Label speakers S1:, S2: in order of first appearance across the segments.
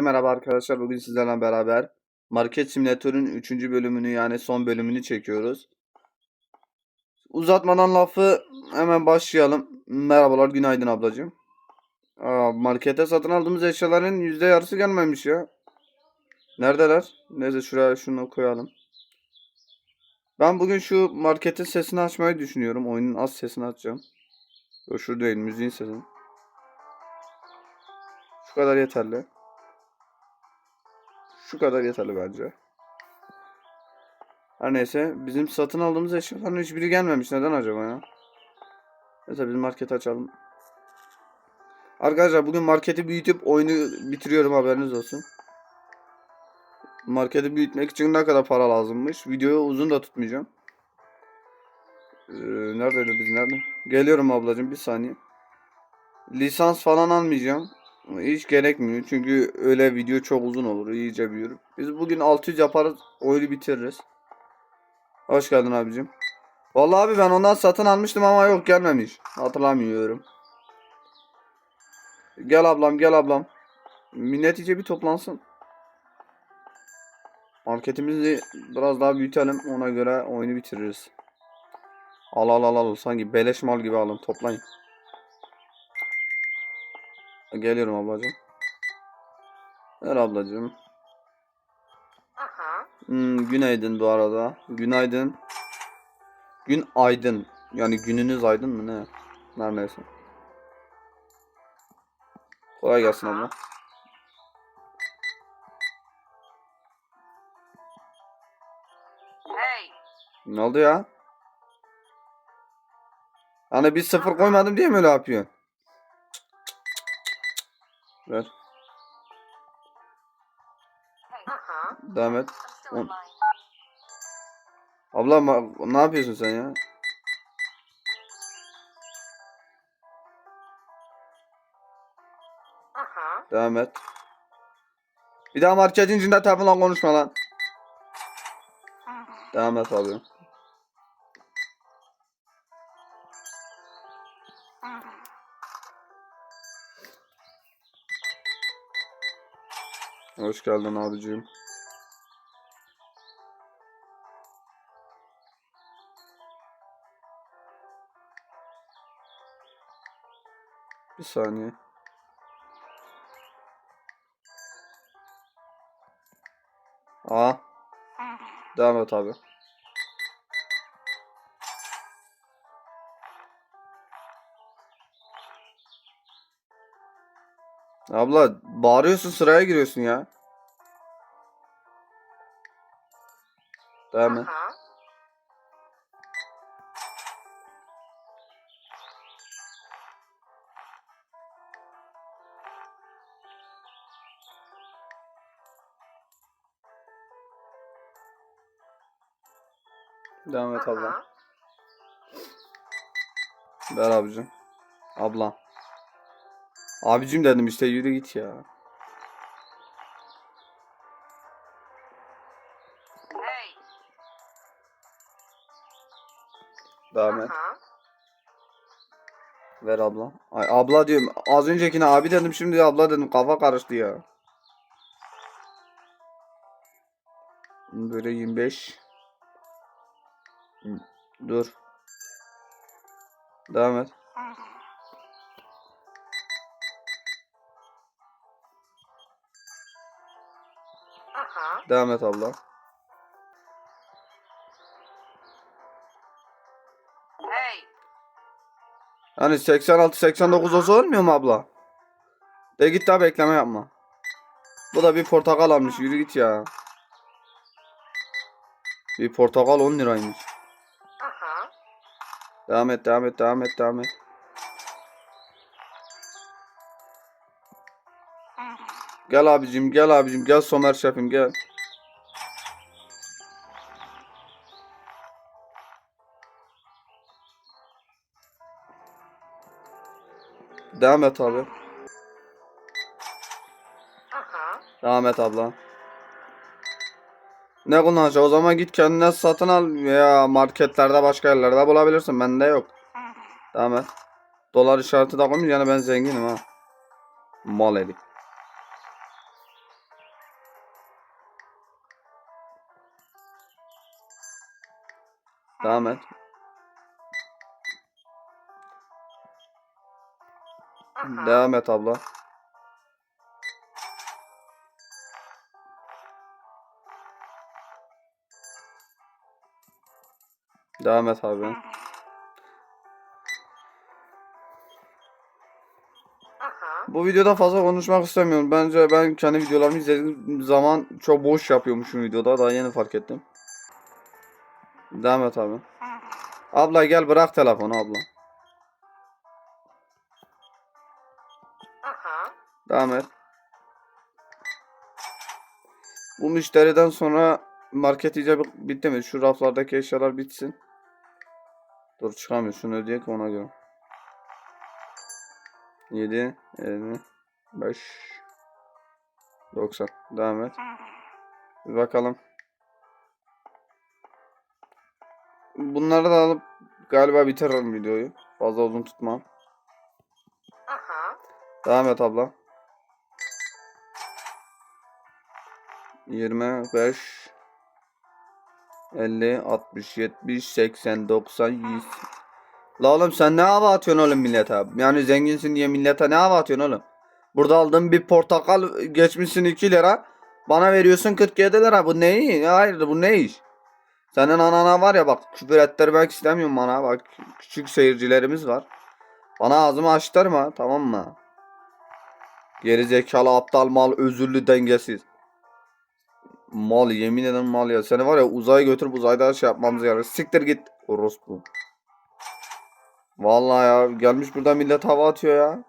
S1: Merhaba arkadaşlar. Bugün sizlerle beraber Market Simülatör'ün 3. bölümünü yani son bölümünü çekiyoruz. Uzatmadan lafı hemen başlayalım. Merhabalar, günaydın ablacığım. Markete satın aldığımız eşyaların yüzde yarısı gelmemiş ya. Neredeler? Neyse şuraya şunu koyalım. Ben bugün şu marketin sesini açmayı düşünüyorum. Oyunun az sesini açacağım. Yok şu değil, müziğin sesini. Şu kadar yeterli. Şu kadar yeterli bence. Her neyse bizim satın aldığımız eşyaların hiçbiri gelmemiş. Neden acaba ya? Neyse biz market açalım. Arkadaşlar bugün marketi büyütüp oyunu bitiriyorum haberiniz olsun. Marketi büyütmek için ne kadar para lazımmış. Videoyu uzun da tutmayacağım. Ee, neredeydi biz nerede? Geliyorum ablacığım bir saniye. Lisans falan almayacağım. Hiç gerekmiyor çünkü öyle video çok uzun olur iyice büyür. Biz bugün 600 yaparız oyunu bitiririz. Hoş geldin abicim. Vallahi abi ben ondan satın almıştım ama yok gelmemiş. Hatırlamıyorum. Gel ablam gel ablam. Millet iyice bir toplansın. Marketimizi biraz daha büyütelim ona göre oyunu bitiririz. Al al al al sanki beleş mal gibi alın toplayın. Geliyorum ablacığım. Ver ablacığım.
S2: Aha.
S1: Hmm, günaydın bu arada. Günaydın. Gün aydın. Yani gününüz aydın mı ne? Her neyse. Kolay gelsin abla.
S2: Hey.
S1: Ne oldu ya? Hani bir sıfır koymadım diye mi öyle yapıyorsun? Ver. Devam et. On-. Abla ne yapıyorsun sen ya? Devam et. Bir daha marketin içinde telefonla konuşma lan. Devam et abi. Hoş geldin abicim. Bir saniye. Aa, devam et abi. Abla bağırıyorsun sıraya giriyorsun ya. Et.
S2: Aha.
S1: Devam et abla. Ver abicim. Abla. Abicim dedim işte yürü git ya. Devam et.
S2: Aha.
S1: Ver abla. Ay abla diyorum. Az öncekine abi dedim şimdi abla dedim. Kafa karıştı ya. Böyle 25. Dur. Devam et.
S2: Aha.
S1: Devam et abla. Hani 86 89 olsa olmuyor mu abla? De git daha bekleme yapma. Bu da bir portakal almış. Yürü git ya. Bir portakal 10 liraymış.
S2: Aha.
S1: Devam et, devam et, devam et, devam et. Gel abicim, gel abicim, gel Somer şefim gel. Devam et abi. Devam et abla. Ne kullanacak? O zaman git kendine satın al veya marketlerde başka yerlerde bulabilirsin. Bende yok. Devam et. Dolar işareti de koymuş. Yani ben zenginim ha. Mal edik. Devam et.
S2: Uh-huh.
S1: Devam et abla. Devam et abi. Bu videoda fazla konuşmak istemiyorum. Bence ben kendi videolarımı izlediğim zaman çok boş yapıyormuşum videoda. Daha yeni fark ettim. Devam et abi. Abla gel bırak telefonu abla.
S2: Uh-huh.
S1: Devam et. Bu müşteriden sonra market iyice bi- bitti mi? Şu raflardaki eşyalar bitsin. Dur çıkamıyor. Şunu ödeyek ona göre. 7, 50, 5, 90. Devam et. Bir bakalım. Bunları da alıp galiba bitiririm videoyu. Fazla uzun tutmam. Devam et abla. 25 50 60 70 80 90 100 La oğlum sen ne hava atıyorsun oğlum millete? Yani zenginsin diye millete ne hava atıyorsun oğlum? Burada aldığın bir portakal geçmişsin 2 lira. Bana veriyorsun 47 lira. Bu ne? Hayır bu ne iş? Senin anana var ya bak küfür ettirmek istemiyorum bana. Bak küçük seyircilerimiz var. Bana ağzımı açtırma tamam mı? Geri zekalı aptal mal özürlü dengesiz. Mal yemin ederim mal ya. Seni var ya uzaya götürüp uzayda şey yapmamız gerekiyor. Siktir git orospu. Vallahi ya gelmiş burada millet hava atıyor ya.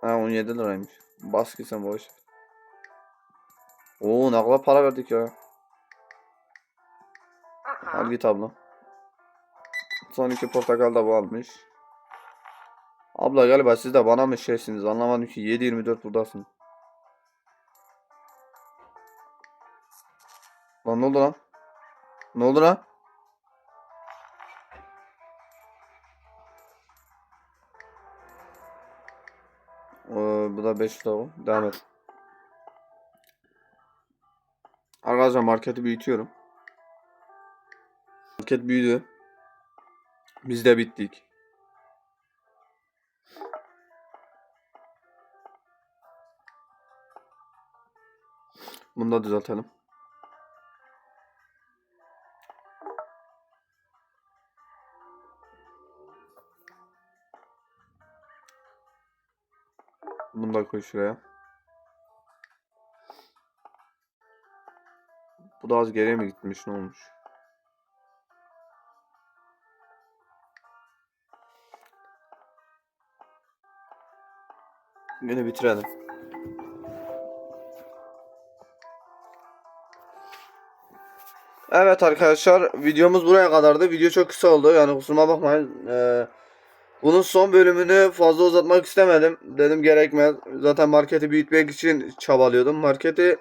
S1: Ha 17 liraymış. Bas ki sen boş. Oo ne kadar para verdik ya. Al git abla. Son iki portakal da bu almış. Abla galiba siz de bana mı şeysiniz anlamadım ki 7-24 buradasın. Lan ne oldu lan? Ne oldu lan? Ee, bu da 5 lira. Devam et. Arkadaşlar marketi büyütüyorum. Market büyüdü. Biz de bittik. Bunu da düzeltelim. Bunu da koy şuraya. Bu da az geriye mi gitmiş ne olmuş? Yine bitirelim. Evet arkadaşlar videomuz buraya kadardı. Video çok kısa oldu. Yani kusuruma bakmayın. Ee, bunun son bölümünü fazla uzatmak istemedim. Dedim gerekmez. Zaten marketi büyütmek için çabalıyordum. Marketi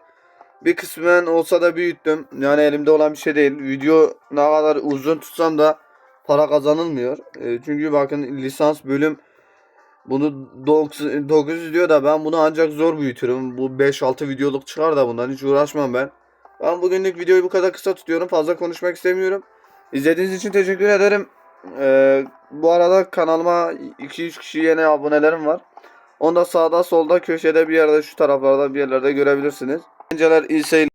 S1: bir kısmen olsa da büyüttüm. Yani elimde olan bir şey değil. Video ne kadar uzun tutsam da para kazanılmıyor. Ee, çünkü bakın lisans bölüm bunu 900 diyor da ben bunu ancak zor büyütürüm. Bu 5-6 videoluk çıkar da bundan hiç uğraşmam ben. Ben bugünlük videoyu bu kadar kısa tutuyorum. Fazla konuşmak istemiyorum. İzlediğiniz için teşekkür ederim. Ee, bu arada kanalıma 2-3 kişi yeni abonelerim var. Onu da sağda solda köşede bir yerde şu taraflarda bir yerlerde görebilirsiniz. Önceler iyi.